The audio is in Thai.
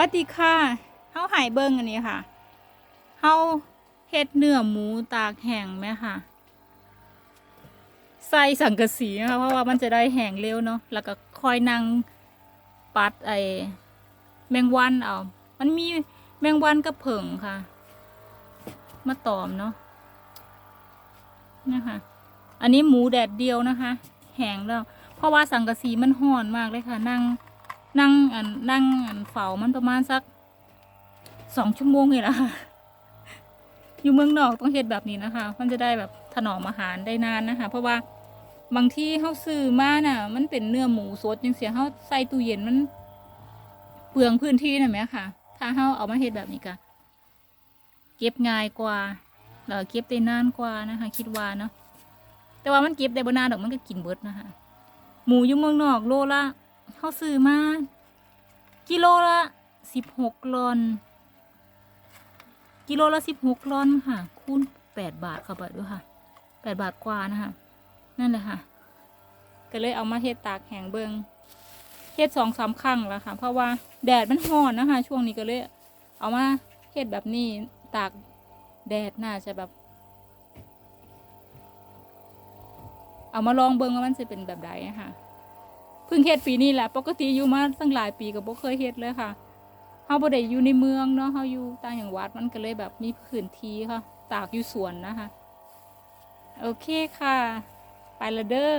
วัสดีค่ะเฮาหายเบิ่งอันนี้ค่ะเฮาเฮ็ดเนื้อหมูตากแห้งไหมค่ะ ใส่สังกะสีนะคะเพราะว่ามันจะได้แห้งเร็วเนาะ แล้วก็คอยนั่งปัดไอแมงวันเอา มันมีแมงวันกับผึ่งค่ะ มาตอมเนาะนะคะ อันนี้หมูแดดเดียวนะคะ แห้งแล้ว เพราะว่าสังกะสีมันห่อนมากเลยค่ะ นั่ง นั่งอันนั่งอันเฝ้ามันประมาณสักสองชั่วโมงนี่แหละค่ะอยู่เมืองนอกต้องเฮ็ดแบบนี้นะคะ มันจะได้แบบถนอมอาหารได้นานนะคะ เพราะว่าบางที่เขาซื้อมาน่ะ มันเป็นเนื้อหมูสดยังเสียเขาใส่ตู้เย็นมันเปลืองพื้นที่นะไหมค่ะ ถ้าเขาเอามาเฮ็ดแบบนี้ก็เก็บง่ายกว่าแล้วเก็บได้นานกว่านะคะ คิดว่าเนาะแต่ว่ามันเก็บได้บ่นานดอกมันก็กินเบิดนะคะ หมูอยู่เมืองนอกโลละ เขาซื้อมา กิโลละสิบหกลอน กิโลละสิบหกลอนค่ะ คูณแปดบาทเข้าไปด้วยค่ะแปดบาทกว่านะคะนั่นแหละค่ะ ก็เลยเอามาเฮ็ดตากแห้งเบิงเฮ็ดสองสามครั้งแล้วค่ะ เพราะว่าแดดมันร้อนนะคะ ช่วงนี้ก็เลยเอามาเฮ็ดแบบนี้ตากแดดน่าจะแบบ เอามาลองเบิงว่ามันจะเป็นแบบใดอะค่ะ เพิ่งเฮ็ดปีนี้แหละปกติอยู่มาตั้งหลายปีก็บ่เคยเฮ็ดเลยค่ะเฮาบ่ได้อยู่ในเมืองเนาะเฮาอยู่ต่างจังหวัดมันก็เลยแบบมีพื้นที่ค่ะ ตากอยู่สวนนะคะ โอเคค่ะ ไปละเด้อ